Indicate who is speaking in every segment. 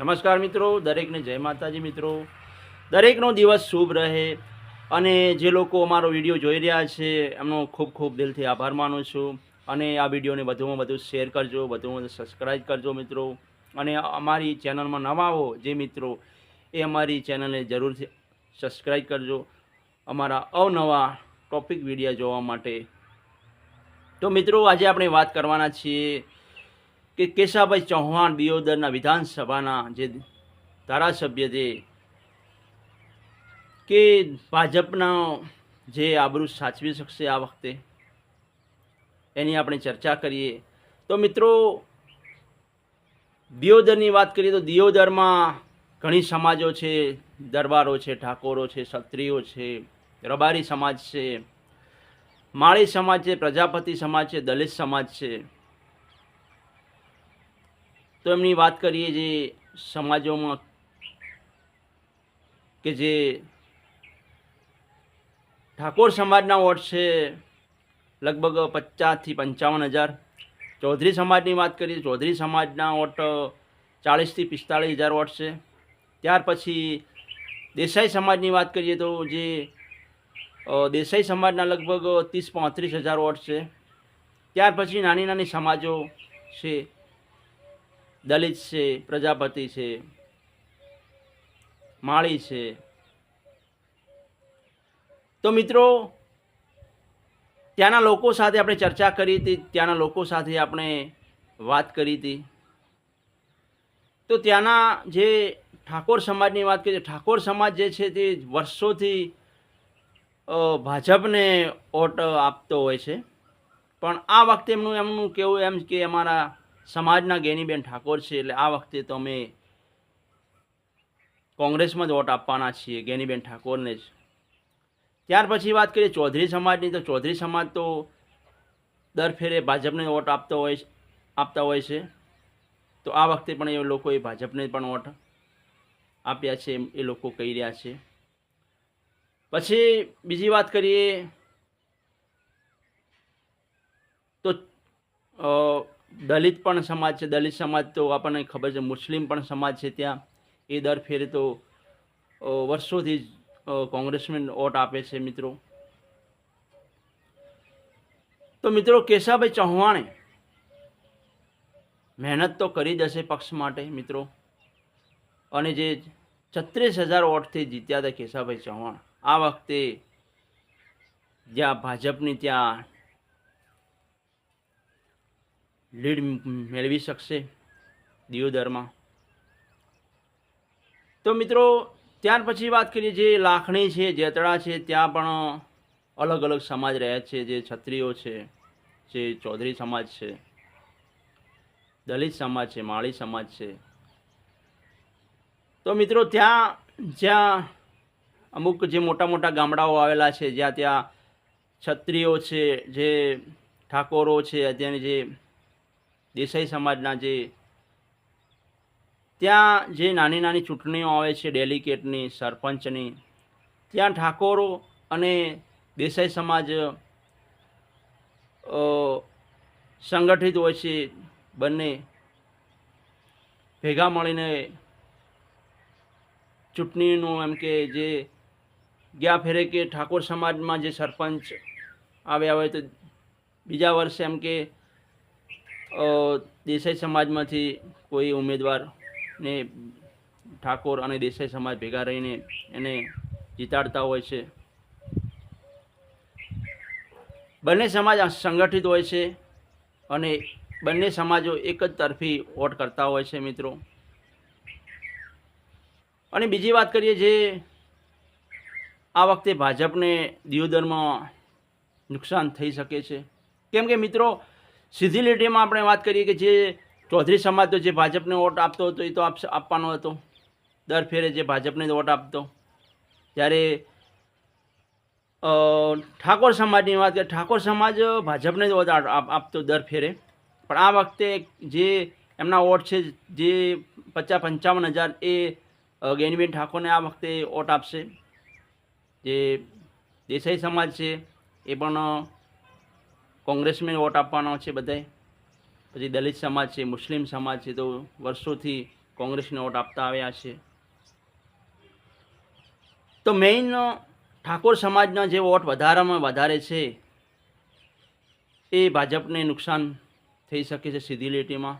Speaker 1: નમસ્કાર મિત્રો, દરેકને જય માતાજી મિત્રો. દરેકનો દિવસ શુભ રહે અને જે લોકો અમારો વીડિયો જોઈ રહ્યા છે, એમનો ખૂબ ખૂબ દિલથી આભાર માનું છું. અને આ વિડીયોને વધુમાં વધુ શેર કરજો, વધુમાં વધુ સબસ્ક્રાઈબ કરજો મિત્રો. અને અમારી ચેનલમાં નવા હો જે મિત્રો, એ અમારી ચેનલને જરૂરથી સબસ્ક્રાઈબ કરજો. અમારા અવનવા ટોપિક વિડીયા જોવા માટે. તો મિત્રો, આજે આપણે વાત કરવાના છીએ કે કેશાભાઈ ચૌહાણ દિયોદરના વિધાનસભાના જે ધારાસભ્ય છે, કે ભાજપના જે આબરૂ સાચવી શકશે આ વખતે, એની આપણે ચર્ચા કરીએ. તો મિત્રો, દિયોદરની વાત કરીએ તો દિયોદરમાં ઘણી સમાજો છે, દરબારો છે, ઠાકોરો છે, ક્ષત્રિયો છે, રબારી સમાજ છે, માળી સમાજ છે, પ્રજાપતિ સમાજ છે, દલિત સમાજ છે. તો એમની વાત કરીએ જે સમાજોમાં કે જે ઠાકોર સમાજના વોટ છે, લગભગ પચાસથી પંચાવન હજાર. ચૌધરી સમાજની વાત કરીએ, ચૌધરી સમાજના વોટ ચાળીસથી પિસ્તાળીસ હજાર વોટ છે. ત્યાર પછી દેસાઈ સમાજની વાત કરીએ તો જે દેસાઈ સમાજના લગભગ ત્રીસ પાંત્રીસ હજાર વોટ છે. ત્યાર પછી નાની નાની સમાજો છે. દલિત છે, પ્રજાપતિ છે, માળી છે. તો મિત્રો, ત્યાંના લોકો સાથે આપણે ચર્ચા કરી હતી, ત્યાંના લોકો સાથે આપણે વાત કરી હતી. તો ત્યાંના જે ઠાકોર સમાજની વાત કરીએ ઠાકોર સમાજ જે છે તે વર્ષોથી ભાજપને ઓટ આપતો હોય છે. પણ આ વખતે એમનું એમનું કેવું એમ કે અમારા સમાજના ગેનીબેન ઠાકોર છે, એટલે આ વખતે તો અમે કોંગ્રેસમાં જ વોટ આપવાના છીએ, ગેનીબેન ઠાકોરને જ. ત્યાર પછી વાત કરીએ ચૌધરી સમાજની, તો ચૌધરી સમાજ તો દર ફેરે ભાજપને વોટ આપતો હોય આપતા હોય છે. તો આ વખતે પણ એ લોકોએ ભાજપને પણ વોટ આપ્યા છે એ લોકો કહી રહ્યા છે. પછી બીજી વાત કરીએ તો દલિત પણ સમાજ છે. દલિત સમાજ તો આપણને ખબર છે. મુસ્લિમ પણ સમાજ છે ત્યાં. એ દર ફેરે તો વર્ષોથી કોંગ્રેસમેન વોટ આપે છે મિત્રો. તો મિત્રો કેશાભાઈ ચૌહાણે મહેનત તો કરી દેશે પક્ષ માટે મિત્રો. અને જે છત્રીસ હજાર વોટથી જીત્યા હતા કેશાભાઈ ચૌહાણ. આ વખતે જ્યાં ભાજપની ત્યાં લીડ મેળવી શકશે દિયોદરમાં. તો મિત્રો, ત્યાર પછી વાત કરીએ જે લાખણી છે જેતડા છે, ત્યાં પણ અલગ અલગ સમાજ રહે છે, જે ક્ષત્રિયો છે, જે ચૌધરી સમાજ છે, દલિત સમાજ છે, માળી સમાજ છે. તો મિત્રો, ત્યાં જ્યાં અમુક જે મોટા મોટા ગામડાઓ આવેલા છે, જ્યાં ત્યાં ક્ષત્રિયો છે, જે ઠાકોરો છે, અત્યારની જે દેસાઈ સમાજના જે ત્યાં જે નાની નાની ચૂંટણીઓ આવે છે, ડેલિકેટની, સરપંચની, ત્યાં ઠાકોરો અને દેસાઈ સમાજ સંગઠિત હોય છે, બંને ભેગા મળીને ચૂંટણીનું એમ કે જે ગયા ફેરે કે ઠાકોર સમાજમાં જે સરપંચ આવ્યા હોય તો બીજા વર્ષે એમ કે દેસાઈ સમાજમાંથી કોઈ ઉમેદવારને ઠાકોર અને દેસાઈ સમાજ ભેગા રહીને એને જીતાડતા હોય છે. બંને સમાજ સંગઠિત હોય છે અને બંને સમાજો એક જ તરફી વોટ કરતા હોય છે મિત્રો. અને બીજી વાત કરીએ જે આ વખતે ભાજપને દિયોદરમાં નુકસાન થઈ શકે છે. કેમ કે મિત્રો સીધી લીટીમાં આપણે વાત કરીએ કે જે ચૌધરી સમાજ તો જે ભાજપને વોટ આપતો હતો એ તો આપવાનો હતો. દર ફેરે જે ભાજપને વોટ આપતો. જ્યારે ઠાકોર સમાજની વાત કરીએ, ઠાકોર સમાજ ભાજપને જ વોટ આપ- આપ- આપતો દર ફેરે. પણ આ વખતે જે એમના વોટ છે, જે પચાસ પંચાવન હજાર એ ગેનીબેન ઠાકોરને આ વખતે વોટ આપશે. જે દેસાઈ સમાજ છે, એ પણ કોંગ્રેસને વોટ આપવાનો છે બધાય? પછી દલિત સમાજ છે, મુસ્લિમ સમાજ છે, તો વર્ષોથી કોંગ્રેસને વોટ આપતા આવ્યા છે. તો મેઇન ઠાકોર સમાજના જે વોટ વધારામાં વધારે છે, એ ભાજપને નુકસાન થઈ શકે છે સીધી લીટીમાં.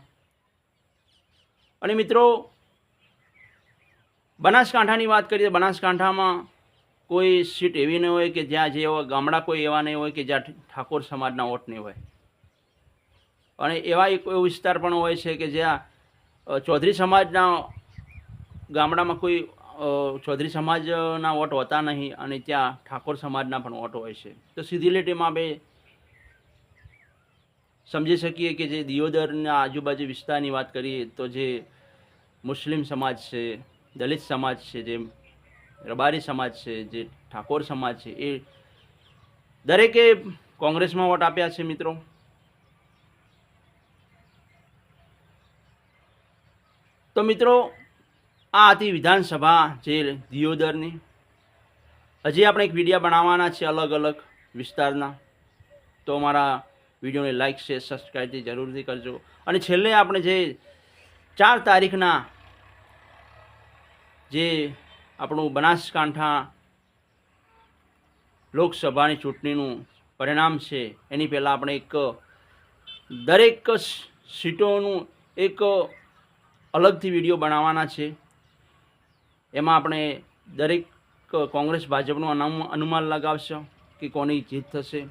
Speaker 1: અને મિત્રો, બનાસકાંઠાની વાત કરીએ તો બનાસકાંઠામાં કોઈ સીટ એવી ન હોય કે જ્યાં જે એવા ગામડા કોઈ એવા નહીં હોય કે જ્યાં ઠાકોર સમાજના વોટ નહીં હોય. અને એવા એક એવો વિસ્તાર પણ હોય છે કે જ્યાં ચૌધરી સમાજના ગામડામાં કોઈ ચૌધરી સમાજના વોટ હોતા નહીં અને ત્યાં ઠાકોર સમાજના પણ વોટ હોય છે. તો સીધી લીટીમાં આપણે સમજી શકીએ કે જે દિયોદરના આજુબાજુ વિસ્તારની વાત કરીએ તો જે મુસ્લિમ સમાજ છે, દલિત સમાજ છે જે રબારી સમાજ છે, જે ઠાકોર સમાજ છે, એ દરેકે કોંગ્રેસમાં વોટ આપ્યા છે મિત્રો. તો મિત્રો, આ હતી વિધાનસભા જે દિયોદરની. હજી આપણે એક વિડીયા બનાવવાના છે અલગ અલગ વિસ્તારના. તો અમારા વિડીયોને લાઇક શેર સબસ્ક્રાઈબથી જરૂરથી કરજો. અને છેલ્લે આપણે જે ચાર તારીખના જે આપણું બનાસકાંઠા લોકસભાની ચૂંટણીનું પરિણામ છે. એની પહેલાં આપણે એક દરેક સીટોનું એક અલગથી વીડિયો બનાવવાના છે. એમાં આપણે દરેક કોંગ્રેસ ભાજપનું અનુમાન લગાવશો કે કોની જીત થશે.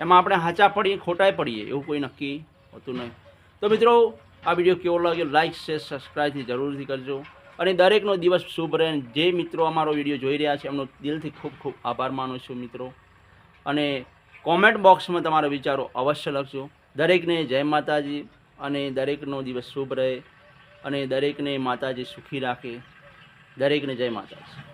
Speaker 1: એમાં આપણે હાચા પડીએ, ખોટાય પડીએ, એવું કોઈ નક્કી હોતું નહીં. તો મિત્રો, આ વીડિયો કેવો લાગ્યો? લાઇક શેર, સબસ્ક્રાઈબથી જરૂરથી કરજો. અને દરેકનો દિવસ શુભ રહે. જે મિત્રો અમારો વીડિયો જોઈ રહ્યા છે, એમનો દિલથી ખૂબ ખૂબ આભાર માનું છું મિત્રો. અને કોમેન્ટ બોક્સમાં તમારા વિચારો અવશ્ય લખજો. દરેકને જય માતાજી અને દરેકનો દિવસ શુભ રહે અને દરેકને માતાજી સુખી રાખે. દરેકને જય માતાજી.